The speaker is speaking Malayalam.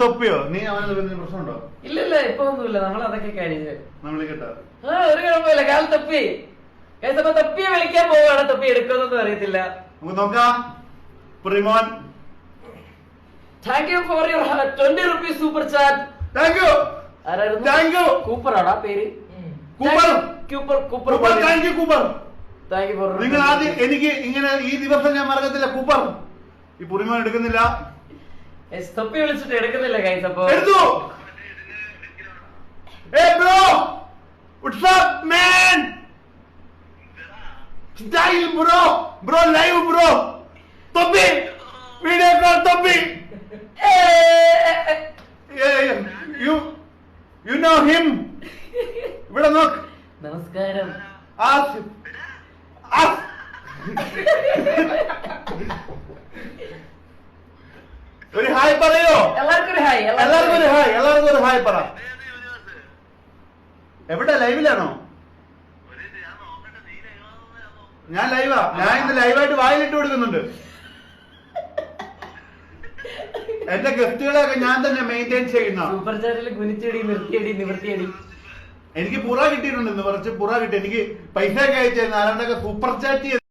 തൊപ്പിയോ? നീ അവനെ പ്രശ്നമുണ്ടോ? ഇല്ല ഇല്ല ഇപ്പൊ ഒന്നുമില്ല. നമ്മൾ അതൊക്കെ കഴിഞ്ഞു നമ്മൾ കേട്ടോ ആ ഒരു കുഴപ്പമില്ല. കാൽ തപ്പി. കേസപ്പോ തൊപ്പിയെ വിളിക്കാൻ പോവാണ് തപ്പി എടുക്കുന്നൊന്നും അറിയത്തില്ല. നമുക്ക് നോക്കാം. Primon. Thank you for your twenty rupees super chat thank you ആരായിരുന്നു? താങ്ക് യു കൂപ്പർ ആടാ പേര്. Cooper. Cooper Cooper thank you Cooper. Thank you for നിങ്ങൾ ആദ്യം എനിക്ക് ഇങ്ങനെ ഈ ദിവസം ഞാൻ മറക്കത്തില്ല. കൂപ്പർ. ഈ പുറിമോൻ എടുക്കുന്നില്ല. തപ്പി വിളിച്ചിട്ട് എടുക്കുന്നില്ല ഗൈസ് അപ്പൊ എടുത്തു. Hey bro what's up man style bro? Bro live bro. Thoppi video call Thoppi. You you know him ഇവിടെ നോക്ക്. നമസ്കാരം. ആസിഫ് ആസ്. ഒരു ഹായ് പറയോ? എല്ലാവർക്കും ഒരു ഹായ് എല്ലാവർക്കും ഒരു ഹായ്. എല്ലാവർക്കും ഒരു ഹായ് പറ. എവിടെ? ലൈവിലാണോ? ഞാൻ ലൈവാ. ഞാൻ ഇന്ന് ലൈവായിട്ട് വായിലിട്ട് കൊടുക്കുന്നുണ്ട്. എന്റെ ഗസ്റ്റുകളൊക്കെ ഞാൻ തന്നെ മെയിന്റെയിൻ ചെയ്യുന്ന. സൂപ്പർ ചാറ്റിൽ കുനിച്ചടി നിർത്തിയടി നിവർത്തിയടി. എനിക്ക് പുറ കിട്ടിയിട്ടുണ്ട് ഇന്ന് കുറച്ച് പുറ കിട്ടി. എനിക്ക് പൈസ ഒക്കെ അയച്ചു സൂപ്പർ ചാറ്റ്